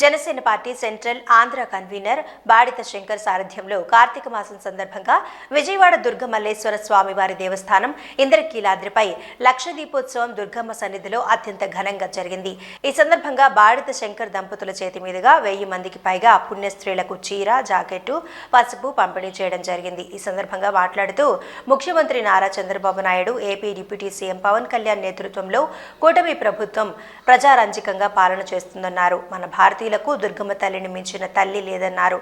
Janasena party central Andhra convener Badita Shankar సారథ్యంలో కార్తీక మాసం సందర్భంగా విజయవాడ దుర్గమల్లేశ్వర స్వామివారి దేవస్థానం ఇంద్రకీలాద్రిపై లక్ష దీపోత్సవం దుర్గమ్మ సన్నిధిలో అత్యంత ఘనంగా జరిగింది. ఈ సందర్భంగా బాడిత శంకర్ దంపతుల చేతి మీదుగా వెయ్యి మందికి పైగా పుణ్యస్త్రీలకు చీర జాకెట్టు పసుపు పంపిణీ చేయడం జరిగింది. ఈ సందర్భంగా మాట్లాడుతూ ముఖ్యమంత్రి Nara Chandrababu Naidu AP deputy CM Pawan Kalyan నేతృత్వంలో కూటమి ప్రభుత్వం ప్రజారంజకంగా పాలన చేస్తుందన్నారు. మన భారతీయ భారతీయులకు దుర్గమ్మ తల్లిని మించిన తల్లి లేదన్నారు.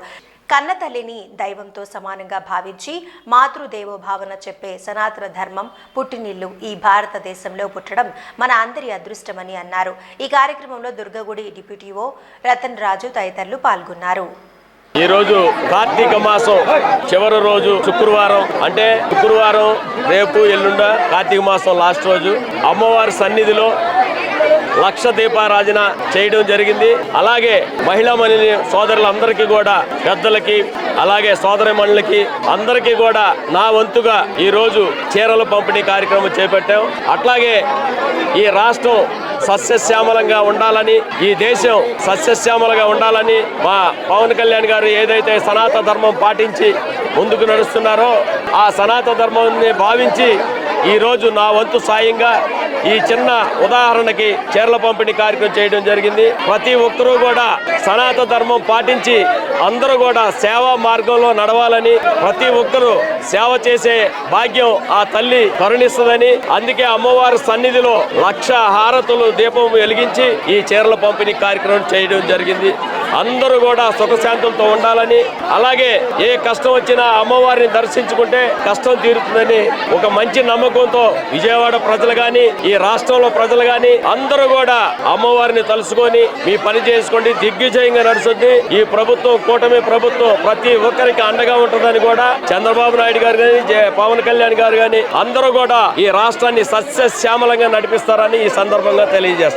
కన్న తల్లిని దైవంతో సమానంగా భావించి మాతృదేవో భావన చెప్పే సనాతన ధర్మం పుట్టినిల్లు ఈ భారతదేశంలో పుట్టడం మన అందరి అదృష్టమని అన్నారు. ఈ కార్యక్రమంలో దుర్గగుడి డిప్యూటీఓ రతన్ రాజు తదితరులు పాల్గొన్నారు. ఈరోజు కార్తీక మాసం చివరి రోజు శుక్రవారం. అంటే శుక్రవారం రేపు ఎల్లుండ కార్తీక మాసం లాస్ట్ రోజు. అమ్మవారి సన్నిధిలో లక్ష దీపారాజన చేయడం జరిగింది. అలాగే మహిళా మణిని సోదరులందరికీ కూడా పెద్దలకి అలాగే సోదరిమణులకి అందరికీ కూడా నా వంతుగా ఈరోజు చీరలు చీరల పంపిణీ కార్యక్రమం చేపట్టాం. అట్లాగే ఈ రాష్ట్రం సస్యశ్యామలంగా ఉండాలని ఈ దేశం సస్యశ్యామలంగా ఉండాలని మా పవన్ కళ్యాణ్ గారు ఏదైతే సనాతన ధర్మం పాటించి ముందుకు నడుస్తున్నారో ఆ సనాతన ధర్మాన్ని భావించి ఈరోజు నా వంతు సాయంగా ఈ చిన్న ఉదాహరణకి చీరల పంపిణీ కార్యక్రమం చేయడం జరిగింది. ప్రతి ఒక్కరూ కూడా సనాతన ధర్మం పాటించి అందరూ కూడా సేవా మార్గంలో నడవాలని ప్రతి ఒక్కరూ సేవ చేసే భాగ్యం ఆ తల్లి కరుణిస్తుందని అందుకే అమ్మవారి సన్నిధిలో లక్ష హారతులు దీపం వెలిగించి ఈ చీరల పంపిణీ కార్యక్రమం చేయడం జరిగింది. అందరూ కూడా సుఖశాంతులతో ఉండాలని అలాగే ఏ కష్టం వచ్చినా అమ్మవారిని దర్శించుకుంటే కష్టం తీరుతుందని ఒక మంచి నమ్మకంతో విజయవాడ ప్రజలు గాని ఈ రాష్ట్రంలో ప్రజలు గాని అందరూ కూడా అమ్మవారిని తలుసుకొని మీ పని చేసుకోండి దిగ్విజయంగా నడుస్తుంది. ఈ ప్రభుత్వం కూటమి ప్రభుత్వం ప్రతి ఒక్కరికి అండగా ఉంటుందని కూడా చంద్రబాబు నాయుడు గారు కానీ పవన్ కళ్యాణ్ గారు కానీ అందరూ కూడా ఈ రాష్ట్రాన్ని సస్యశ్యామలంగా నడిపిస్తారని ఈ సందర్భంగా తెలియజేస్తారు